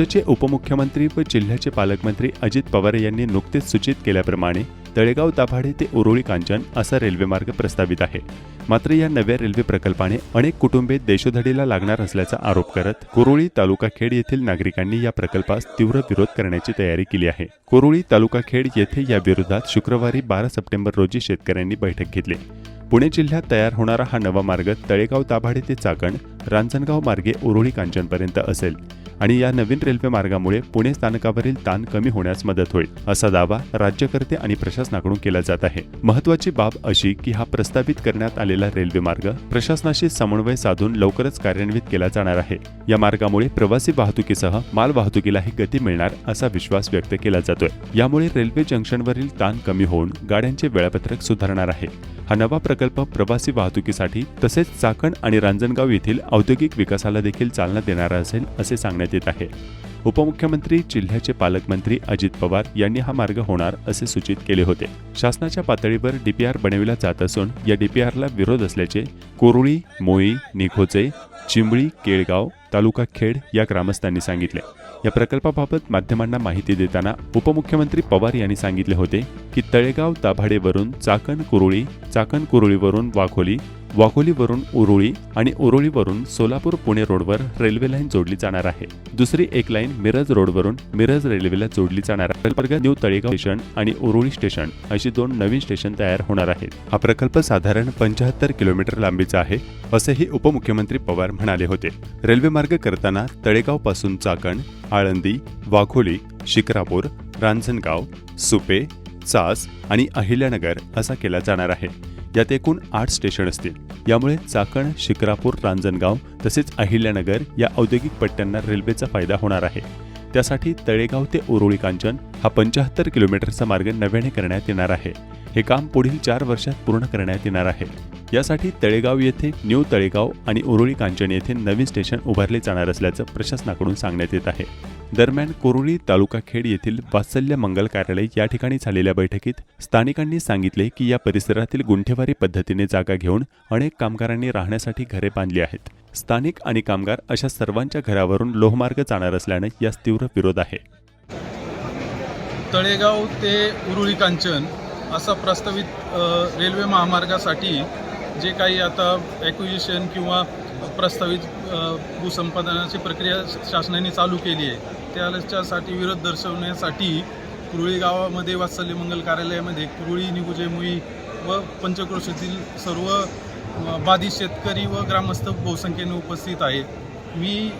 राज्याचे उपमुख्यमंत्री व जिल्ह्याचे पालकमंत्री अजित पवार यांनी नुकतेच सूचित केल्याप्रमाणे तळेगाव दाभाडे ते उरोळी कांचन असा रेल्वेमार्ग प्रस्तावित आहे. मात्र या नव्या रेल्वे प्रकल्पाने अनेक कुटुंबे देशोधडीला लागणार असल्याचा आरोप करत कुरोळी तालुका खेड येथील नागरिकांनी या प्रकल्पास तीव्र विरोध करण्याची तयारी केली आहे. कुरोळी तालुका खेड येथे या विरोधात शुक्रवारी बारा सप्टेंबर रोजी शेतकऱ्यांनी बैठक घेतली. पुणे जिल्ह्यात तयार होणारा हा नवा मार्ग तळेगाव दाभाडे ते चाकण रांजणगाव मार्गे उरोळी कांचनपर्यंत असेल. आणि या नवीन रेल्वे मार्गामुळे पुणे स्थानकावरील ताण कमी होण्यास मदत होईल असा दावा राज्यकर्ते आणि प्रशासनाकडून केला जात आहे. महत्वाची बाब अशी की हा प्रस्तावित करण्यात आलेला रेल्वे मार्ग प्रशासनाशी समन्वय साधून लवकरच कार्यान्वित केला जाणार आहे. या मार्गामुळे प्रवासी वाहतुकीसह माल वाहतुकीलाही गती मिळणार असा विश्वास व्यक्त केला जातोय. यामुळे रेल्वे जंक्शनवरील ताण कमी होऊन गाड्यांचे वेळापत्रक सुधारणार आहे. हा नवा प्रकल्प प्रवासी वाहतुकीसाठी तसेच चाकण आणि रांजणगाव येथील औद्योगिक विकासाला देखील चालना देणारा असेल असे सांगण्यात येत आहे. उपमुख्यमंत्री जिल्ह्याचे पालकमंत्री अजित पवार यांनी हा मार्ग होणार असे सूचित केले होते. शासनाच्या पातळीवर डीपीआर बनविला जात असून या डीपीआरला विरोध असल्याचे कोरुळी मोई निघोचे चिंबळी केळगाव तालुका खेड या ग्रामस्थांनी सांगितले. या प्रकल्पाबाबत माध्यमांना माहिती देताना उपमुख्यमंत्री पवार यांनी सांगितले होते की तळेगाव दाभाडेवरून चाकण कुरुळी चाकण कुरुळीवरून वाघोली वाघोलीवरून उरुळी आणि उरुळीवरून सोलापूर पुणे रोडवर रेल्वे लाईन जोडली जाणार आहे. दुसरी एक लाईन मिरज रोडवरून मिरज रेल्वेला जोडली जाणार आहे. प्रकल्प न्यू तळेगाव स्टेशन आणि उरुळी स्टेशन अशी दोन नवीन स्टेशन तयार होणार आहेत. हा प्रकल्प साधारण पंचाहत्तर किलोमीटर लांबीचा आहे असेही उपमुख्यमंत्री पवार म्हणाले होते. रेल्वे मार्ग करताना तळेगावपासून चाकण आळंदी वाघोली शिक्रापूर रांजणगाव सुपे चास आणि अहिल्यानगर असा केला जाणार आहे. यात एकूण आठ स्टेशन असतील. यामुळे चाकण शिक्रापूर रांजणगाव तसेच अहिल्यानगर या औद्योगिक पट्ट्यांना रेल्वेचा फायदा होणार आहे. त्यासाठी तळेगाव ते उरुळी कांचन हा पंचाहत्तर किलोमीटरचा मार्ग नव्याने करण्यात येणार आहे. हे काम पुढील चार वर्षात पूर्ण करण्यात येणार आहे. यासाठी तळेगाव येथे न्यू तळेगाव आणि उरुळी कांचन येथे नवीन स्टेशन उभारले जाणार असल्याचं प्रशासनाकडून सांगण्यात येत आहे. दरम्यान कोरोली तालुका खेड येथील वात्सल्य मंगल कार्यालय या ठिकाणी झालेल्या बैठकीत स्थानिकांनी सांगितले की या परिसरातील गुंठेवारी पद्धतीने जागा घेऊन अनेक कामगारांनी राहण्यासाठी घरे बांधली आहेत. स्थानिक आणि कामगार अशा सर्वांच्या घरावरून लोहमार्ग जाणार असल्याने यास तीव्र विरोध आहे. तळेगाव ते उरुळी कांचन असा प्रस्तावित रेल्वे महामार्गासाठी जे काही आता ॲक्विजिशन किंवा प्रस्तावित भूसंपादनाची प्रक्रिया शासनाने चालू केली आहे. त्याच्यासाठी विरोध दर्शवण्यासाठी कुरुळी गावामध्ये वात्सल्य मंगल कार्यालयामध्ये कुरुळी निगुजे मुई व पंचक्रोशीतील सर्व बाधित शेतकरी व ग्रामस्थ बहुसंख्येने उपस्थित आहेत. मी